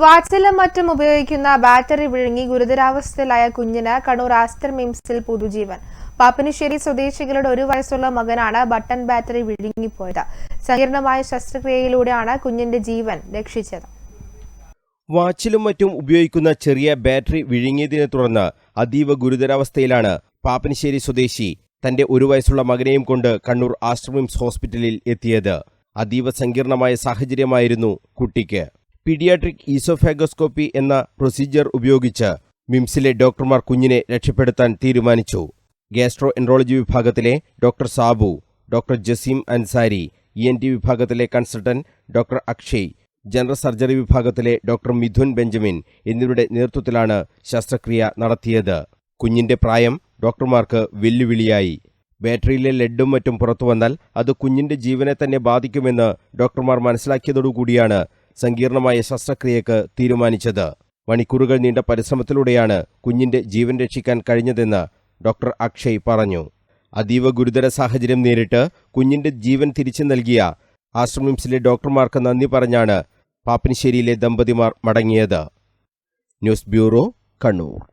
വാട്സലും മറ്റും ഉപയോഗിക്കുന്ന ബാറ്ററി വിഴുങ്ങി ഗുരുതരാവസ്ഥയിലായ കുഞ്ഞിന് കണ്ണൂർ ആസ്റ്റർ മിംസിൽ പുതുജീവൻ. പാപ്പനിശ്ശേരി സ്വദേശികളുടെ ഒരു വയസ്സുള്ള മകനാണ് ബട്ടൺ ബാറ്ററി വിഴുങ്ങിപ്പോയത്. സങ്കീർണമായ ശസ്ത്രക്രിയയിലൂടെയാണ് കുഞ്ഞിന്റെ ജീവൻ രക്ഷിച്ചത്. വാച്ചിലും മറ്റും ഉപയോഗിക്കുന്ന ചെറിയ ബാറ്ററി വിഴുങ്ങിയതിനെ തുടർന്ന് അതീവ ഗുരുതരാവസ്ഥയിലാണ് പാപ്പനിശ്ശേരി സ്വദേശി തന്റെ ഒരു വയസ്സുള്ള മകനെയും കൊണ്ട് കണ്ണൂർ ആശ്രമിംസ് ഹോസ്പിറ്റലിൽ എത്തിയത്. അതീവ സങ്കീർണമായ സാഹചര്യമായിരുന്നു കുട്ടിക്ക്. പീഡിയാട്രിക് ഈസോഫാഗോസ്കോപ്പി എന്ന പ്രൊസീജിയർ ഉപയോഗിച്ച് മിംസിലെ ഡോക്ടർമാർ കുഞ്ഞിനെ രക്ഷപ്പെടുത്താൻ തീരുമാനിച്ചു. ഗ്യാസ്ട്രോ എൻട്രോളജി വിഭാഗത്തിലെ doctor Sabu doctor Jaseem Ansari E N T വിഭാഗത്തിലെ consultant doctor Akshay general surgery വിഭാഗത്തിലെ ഡോക്ടർ മിഥുൻ ബെഞ്ചമിൻ എന്നിവരുടെ നേതൃത്വത്തിലാണ് ശസ്ത്രക്രിയ നടത്തിയത്. കുഞ്ഞിന്റെ പ്രായം ഡോക്ടർമാർക്ക് വെല്ലുവിളിയായി. ബാറ്ററിയിലെ ലെഡും മറ്റും പുറത്തു വന്നാൽ അത് കുഞ്ഞിന്റെ ജീവനെ തന്നെ ബാധിക്കുമെന്ന് ഡോക്ടർമാർ മനസ്സിലാക്കിയതോടുകൂടിയാണ് സങ്കീർണമായ ശസ്ത്രക്രിയക്ക് തീരുമാനിച്ചത്. മണിക്കൂറുകൾ നീണ്ട പരിശ്രമത്തിലൂടെയാണ് കുഞ്ഞിന്റെ ജീവൻ രക്ഷിക്കാൻ കഴിഞ്ഞതെന്ന് ഡോക്ടർ അക്ഷയ് പറഞ്ഞു. അതീവ ഗുരുതര സാഹചര്യം നേരിട്ട് കുഞ്ഞിന്റെ ജീവൻ തിരിച്ചു നൽകിയ ആശ്രമിംസിലെ ഡോക്ടർമാർക്ക് നന്ദി പറഞ്ഞാണ് പാപ്പനശ്ശേരിയിലെ ദമ്പതിമാർ മടങ്ങിയത്. News bureau Kannur.